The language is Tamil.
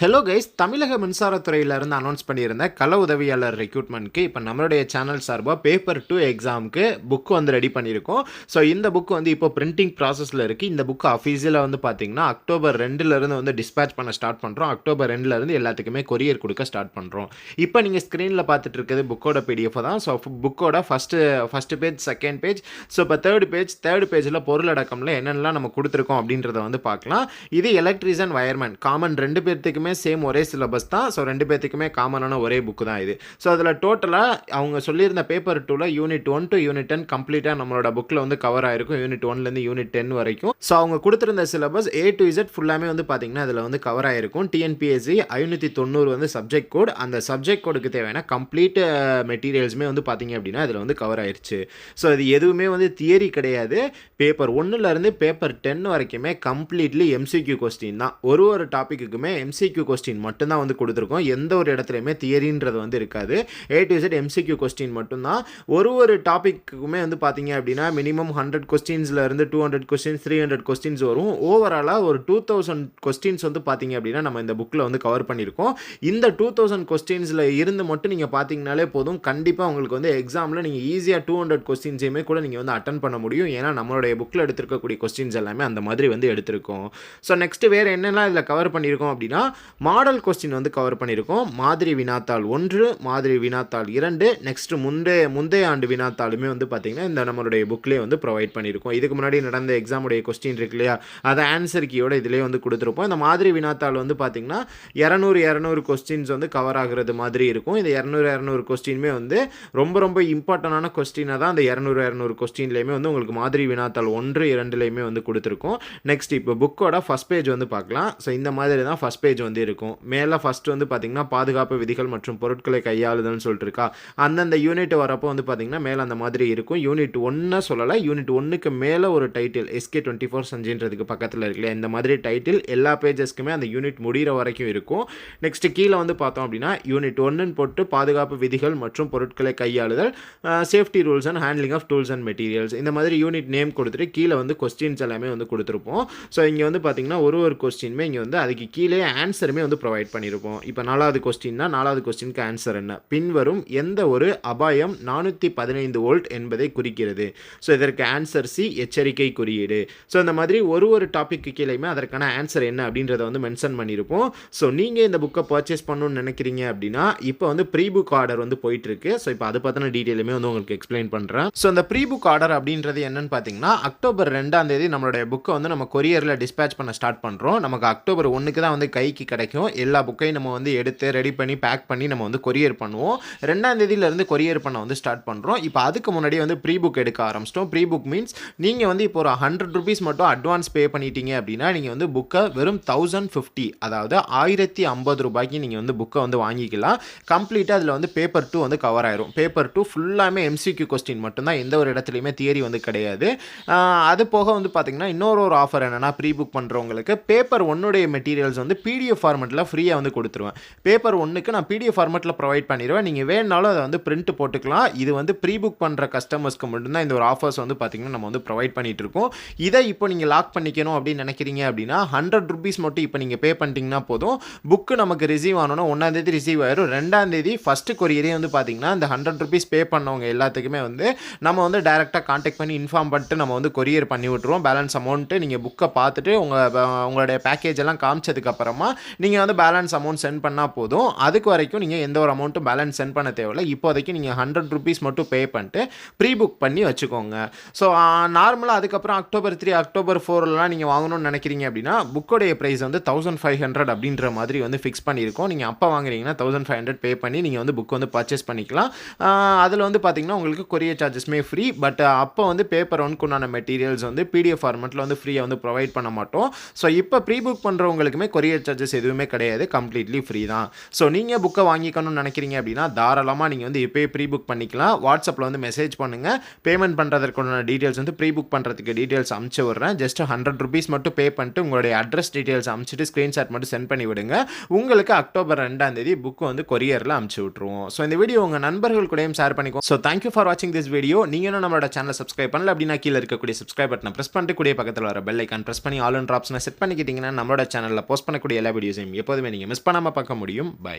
ஹலோ கைஸ் தமிழக மின்சாரத்துறையிலேருந்து அனௌன்ஸ் பண்ணியிருந்த கள உதவியாளர் ரெக்ரூட்மெண்ட்க்கு இப்போ நம்மளுடைய சேனல் சார்பாக பேப்பர் டூ எக்ஸாமுக்கு புக் வந்து ரெடி பண்ணியிருக்கோம். ஸோ இந்த புக் வந்து இப்போ பிரிண்டிங் ப்ராசஸில் இருக்குது இந்த புக் அஃபீஷியலாக வந்து பார்த்தீங்கன்னா அக்டோபர் ரெண்டுலேருந்து வந்து டிஸ்பேச் பண்ண ஸ்டார்ட் பண்ணுறோம் அக்டோபர் ரெண்டுலேருந்து எல்லாத்துக்குமே கொரியர் கொடுக்க ஸ்டார்ட் பண்ணுறோம் இப்போ நீங்கள் ஸ்க்ரீனில் பார்த்துட்டு இருக்கிறது புக்கோட பிடிஎஃப் தான். ஸோ புக்கோட first first page second page so இப்போ தேர்ட் பேஜ் தேர்ட் பேஜில் பொருளடக்கமில் என்னென்னலாம் நம்ம கொடுத்துருக்கோம் அப்படின்றத வந்து பார்க்கலாம் இது எலக்ட்ரிஷன் வயர்மேன் காமன் ரெண்டு பேர்த்துக்குமே சேம் ஒரே சிலபஸ் தான். ஸோ ரெண்டு பேர்த்துக்குமே காமனான ஒரே புக்கு தான் இது. ஸோ அதில் டோட்டலாக அவங்க சொல்லியிருந்த பேப்பர் டூவில் unit one to unit ten கம்ப்ளீட்டாக நம்மளோட புக்கில் வந்து கவர் ஆயிருக்கும். யூனிட் ஒன்லேருந்து யூனிட் டென் வரைக்கும். ஸோ அவங்க கொடுத்துருந்த சிலபஸ் ஏ டு இசட் ஃபுல்லாமே வந்து பார்த்தீங்கன்னா அதில் வந்து கவர் ஆயிருக்கும். டிஎன்பிஎஸ்சி ஐநூற்றி தொண்ணூறு வந்து சப்ஜெக்ட் கோட் அந்த சப்ஜெக்ட் கோடுக்கு தேவையான கம்ப்ளீட் மெட்டீரியல்ஸுமே வந்து பார்த்தீங்க அப்படின்னா அதில் வந்து கவர் ஆயிடுச்சு ஸோ இது எதுவுமே வந்து தியரி கிடையாது. பேப்பர் ஒன்றுலேருந்து பேப்பர் டென் வரைக்குமே கம்ப்ளீட்லி எம்சிக்யூ கொஸ்டின் தான். ஒரு ஒரு டாப்பிக்குமே எம்சிக்யூ கொஸ்டின் மட்டும்தான் வந்து கொடுத்துருக்கோம். எந்த ஒரு இடத்துலையுமே தியரின்றது வந்து இருக்காது. A to Z MCQ question மட்டும்தான். ஒரு ஒரு டாப்பிக்குமே வந்து பார்த்தீங்க அப்படின்னா மினிமம் ஹண்ட்ரட் கொஸ்டின்ஸில் இருந்து two hundred questions three hundred questions வரும். ஓவராலாக ஒரு டூ தௌசண்ட் கொஸ்டின்ஸ் வந்து பார்த்தீங்க அப்படின்னா நம்ம இந்த புக்கில் வந்து கவர் பண்ணியிருக்கோம். இந்த டூ தௌசண்ட் கொஸ்டின்ஸில் இருந்து மட்டும் நீங்கள் பார்த்தீங்கனாலே போதும். கண்டிப்பாக உங்களுக்கு வந்து எக்ஸாமில் நீங்கள் ஈஸியாக டூ ஹண்ட்ரட் கொஸ்டின்ஸையுமே கூட நீங்கள் வந்து அட்டன் பண்ண முடியும். ஏன்னா நம்மளுடைய புக்கில் எடுத்திருக்கக்கூடிய கொஸ்டின்ஸ் எல்லாமே அந்த மாதிரி வந்து எடுத்திருக்கோம். ஸோ நெக்ஸ்ட்டு வேறு என்னெல்லாம் இதில் கவர் பண்ணியிருக்கோம் அப்படின்னா மாடல் கொஸ்டின் வந்து கவர் பண்ணியிருக்கோம். மாதிரி வினாத்தாள் ஒன்று மாதிரி வினாத்தாள் இரண்டு. நெக்ஸ்ட் முந்தைய முந்தைய ஆண்டு வினாத்தாளுமே வந்து பார்த்திங்கன்னா இந்த நம்மளுடைய புக்லேயே வந்து ப்ரொவைட் பண்ணியிருக்கோம். இதுக்கு முன்னாடி நடந்த எக்ஸாமுடைய கொஸ்டின் இருக்கு இல்லையா? அதை ஆன்சர் கீயோட இதிலே வந்து கொடுத்துருப்போம். இந்த மாதிரி வினாத்தாள் வந்து பார்த்திங்கன்னா இரநூறு இரநூறு கொஸ்டின்ஸ் வந்து கவர் ஆகுறது மாதிரி இருக்கும். இந்த இரநூறு இரநூறு கொஸ்டினுமே வந்து ரொம்ப ரொம்ப இம்பார்ட்டண்டான கொஸ்டினாக தான் அந்த இரநூறு இரநூறு கொஸ்டின்லேயுமே வந்து உங்களுக்கு மாதிரி வினாத்தாள் ஒன்று இரண்டுலேயுமே வந்து கொடுத்துருக்கோம். நெக்ஸ்ட் இப்போ புக்கோட ஃபஸ்ட் பேஜ் வந்து பார்க்கலாம். ஸோ இந்த மாதிரி தான் ஃபஸ்ட் பேஜ் வந்து இருக்கும். மேலே ஃபஸ்ட்டு வந்து பார்த்திங்கன்னா பாதுகாப்பு விதிகள் மற்றும் பொருட்களை கையாளுதல்னு சொல்லிட்டு இருக்கா. அந்தந்த யூனிட் வரப்போ வந்து பார்த்திங்கன்னா மேலே அந்த மாதிரி இருக்கும். யூனிட் ஒன்று சொல்லலை யூனிட் ஒன்றுக்கு மேலே ஒரு டைட்டில் எஸ்கே டுவெண்ட்டி ஃபோர் சஞ்சின்றதுக்கு பக்கத்தில் இருக்குல்ல இந்த மாதிரி டைட்டில் எல்லா பேஜஸ்க்குமே அந்த யூனிட் முடிகிற வரைக்கும் இருக்கும். நெக்ஸ்ட்டு கீழே வந்து பார்த்தோம் அப்படின்னா யூனிட் ஒன்றுன்னு போட்டு பாதுகாப்பு விதிகள் மற்றும் பொருட்களை கையாளுதல் safety rules and handling of tools and materials இந்த மாதிரி யூனிட் நேம் கொடுத்துட்டு கீழே வந்து கொஸ்டின்ஸ் எல்லாமே வந்து கொடுத்துருப்போம். ஸோ இங்கே வந்து பார்த்திங்கன்னா ஒரு ஒரு கொஸ்டினுமே இங்கே வந்து அதுக்கு கீழே ஆன்சருமே வந்து ப்ரொவைட் பண்ணியிருப்போம் இப்போ நாலாவது கொஸ்டின்னா நாலாவது கொஸ்டினுக்கு ஆன்சர் என்ன? பின்வரும் எந்த ஒரு அபாயம் நானூற்றி பதினைந்து வோல்ட் என்பதை குறிக்கிறது. ஸோ இதற்கு ஆன்சர் சி எச்சரிக்கை குறியீடு. ஸோ இந்த மாதிரி ஒரு ஒரு டாப்பிக்கு கீழேயுமே அதற்கான ஆன்சர் என்ன அப்படின்றத வந்து மென்ஷன் பண்ணியிருப்போம் ஸோ நீங்கள் இந்த புக்கை பர்ச்சேஸ் பண்ணணும்னு நினைக்கிறீங்க அப்படின்னா இப்போ வந்து ப்ரீ புக் ஆர்டர் வந்து போயிட்டுருக்கு. ஸோ இப்போ அதை பற்றின டீட்டெயிலுமே வந்து உங்களுக்கு எக்ஸ்பிளைன் பண்ணுறேன் ஸோ அந்த ப்ரீ புக் ஆர்டர் அப்படின்றது என்னன்னு பார்த்தீங்கன்னா அக்டோபர் ரெண்டாம் தேதி நம்மளுடைய புக்கை வந்து நம்ம கொரியரில் டிஸ்பேச் பண்ண ஸ்டார்ட் பண்ணுறோம் நமக்கு அக்டோபர் ஒன்றுக்கு தான் வந்து கைக்கு கிடைக்கும். எல்லா புக்கையும் நம்ம வந்து எடுத்து ரெடி பண்ணி பேக் பண்ணி நம்ம வந்து கொரியர் பண்ணுவோம். ரெண்டாம் தேதியிலேருந்து கொரியர் பண்ண வந்து ஸ்டார்ட் பண்ணுறோம் இப்போ அதுக்கு முன்னாடியே வந்து ப்ரீ புக் எடுக்க ஆரம்பிச்சிட்டோம். ப்ரீ புக் மீன்ஸ் நீங்கள் வந்து இப்போ ஒரு ஹண்ட்ரட் ருபீஸ் மட்டும் அட்வான்ஸ் பே பண்ணிட்டீங்க அப்படின்னா நீங்கள் வந்து புக்கை வெறும் தௌசண்ட் ஃபிஃப்டி அதாவது ஆயிரத்தி ஐம்பது ரூபாய்க்கு நீங்கள் வந்து புக்கை வந்து வாங்கிக்கலாம். கம்ப்ளீட்டாக அதில் வந்து பேப்பர் டூ வந்து கவர் ஆயிரும். பேப்பர் டூ ஃபுல்லாமே எம்சிக்யூ கொஸ்டின் மட்டும்தான். எந்த ஒரு இடத்துலையுமே தியரி வந்து கிடையாது. அது போக வந்து பார்த்தீங்கன்னா இன்னொரு ஒரு ஆஃபர் என்னென்னா ப்ரீ புக் பண்ணுறவங்களுக்கு பேப்பர் ஒன்னுடைய மெட்டீரியல்ஸ் வந்து பிடிஎஃப் ஃபார்மெட்டில் ஃப்ரீயாக வந்து கொடுத்துருவேன். பேப்பர் ஒன்றுக்கு நான் பிடிஎஃப் ஃபார்மெட்டில் ப்ரொவைட் பண்ணிடுவேன் நீங்கள் வேணுனாலும் அதை வந்து பிரிண்ட் போட்டுக்கலாம். இது வந்து ப்ரீ புக் பண்ணுற கஸ்டமர்ஸ்க்கு மட்டும்தான் இந்த ஒரு ஆஃபர்ஸ் வந்து பார்த்தீங்கன்னா நம்ம வந்து ப்ரொவைட் பண்ணிகிட்ருக்கோம் இருக்கோம். இதை இப்போ நீங்கள் லாக் பண்ணிக்கணும் அப்படின்னு நினைக்கிறீங்க அப்படின்னா ஹண்ட்ரட் ருபீஸ் மட்டும் இப்போ நீங்கள் பே பண்ணிட்டீங்கன்னா போதும். புக்கு நமக்கு ரிசீவ் ஆனோன்னா ஒன்றாந்தேதி ரிசீவ் ஆயிரும். ரெண்டாந்தேதி ஃபஸ்ட்டு கொரியரே வந்து பார்த்தீங்கன்னா இந்த ஹண்ட்ரட் ருபீஸ் பே பண்ணவங்க எல்லாத்துக்குமே வந்து நம்ம வந்து டேரெக்டாக காண்டாக்ட் பண்ணி இன்ஃபார்ம் பண்ணிட்டு நம்ம வந்து கொரியர் பண்ணி விட்ருவோம் பேலன்ஸ் அமௌண்ட்டு நீங்கள் புக்கை பார்த்துட்டு உங்கள் உங்களுடைய பேக்கேஜ் எல்லாம் காமிச்சதுக்கப்புறமா நீங்கள் வந்து பேலன்ஸ் அமௌண்ட் சென்ட் பண்ணால் போதும். அதுக்கு வரைக்கும் நீங்கள் எந்த ஒரு அமௌண்ட்டும் பேலன்ஸ் சென்ட் பண்ண தேவையில்ல. இப்போதைக்கு நீங்கள் ஹண்ட்ரட் ருபீஸ் மட்டும் பே பண்ணிட்டு ப்ரீ புக் பண்ணி வச்சுக்கோங்க. ஸோ நார்மலாக அதுக்கப்புறம் அக்டோபர் த்ரீ அக்டோபர் ஃபோர்லாம் நீங்கள் வாங்கணும்னு நினைக்கிறீங்க அப்படின்னா புக்கோடைய ப்ரைஸ் வந்து தௌசண்ட் ஃபைவ் ஹண்ட்ரட் அப்படின்ற மாதிரி வந்து ஃபிக்ஸ் பண்ணியிருக்கோம். நீங்கள் அப்போ வாங்குறீங்கன்னா தௌசண்ட் ஃபைவ் ஹண்ட்ரட் பே பண்ணி நீங்கள் வந்து புக் வந்து பர்ச்சேஸ் பண்ணிக்கலாம். அதில் வந்து பார்த்தீங்கன்னா உங்களுக்கு கொரியர் சார்ஜஸ்மே ஃப்ரீ பட் அப்போ வந்து பேப்பர் ஒன்க்கு உண்டான மெட்டீரியல்ஸ் வந்து பிடிஎஃப் ஃபார்மெட்டில் வந்து ஃப்ரீயாக வந்து ப்ரொவைட் பண்ண மாட்டோம். ஸோ இப்போ ப்ரீ புக் பண்ணுறவங்களுக்குமே கொரியர் சார்ஜஸ் எதுவுமே கிடையாது. கம்ப்ளீட்லி ஃப்ரீ தான். ஸோ நீங்கள் புக்கை வாங்கிக்கணும்னு நினைக்கிறீங்க அப்படின்னா தாராளமாக நீங்கள் வந்து இப்போயே ப்ரீ புக் பண்ணிக்கலாம் வாட்ஸ்அப்பில் வந்து மெசேஜ் பண்ணுங்கள் பேமெண்ட் பண்ணுறதுக்கான டீட்டெயில்ஸ் வந்து ப்ரீ புக் பண்ணுறதுக்கு டீட்டெயில்ஸ் அமுச்சு விட்றேன். ஜஸ்ட் ஹண்ட்ரட் ருபீஸ் மட்டும் பே பண்ணிட்டு உங்களுடைய அட்ரஸ் டீட்டெயில்ஸ் அமுச்சுட்டு ஸ்க்ரீன்ஷாட் மட்டும் சென்ட் பண்ணி விடுங்க. உங்களுக்கு அக்டோபர் ரெண்டாம் தேதி புக்கு வந்து கொரியரில் அமுச்சு விட்ருவோம் ஸோ இந்த வீடியோ உங்கள் நண்பர்கள் கூடயும் ஷேர் பண்ணிக்கோ. ஸோ தேங்க்யூ ஃபார் வாட்சிங் திஸ் வீடியோ நீங்களும் நம்மளோட சேனல் சப்ஸ்கிரைப் பண்ணல அப்படின்னா கீழே இருக்கக்கூடிய சப்ஸ்கிரைப் பட்டனை ப்ரெஸ் பண்ணிட்டு கூடிய பக்கத்தில் வர பெல் ஐக்கான் ப்ரெஸ் பண்ணி ஆல் அண்ட் ஆப்ஷனை செட் பண்ணிக்கிட்டீங்கன்னா நம்மளோட சேனலில் போஸ்ட் பண்ணக்கூடிய எல்லா வீடியோ வீடியோஸையும் எப்போதுமே நீங்கள் மிஸ் பண்ணாமல் பார்க்க முடியும். பை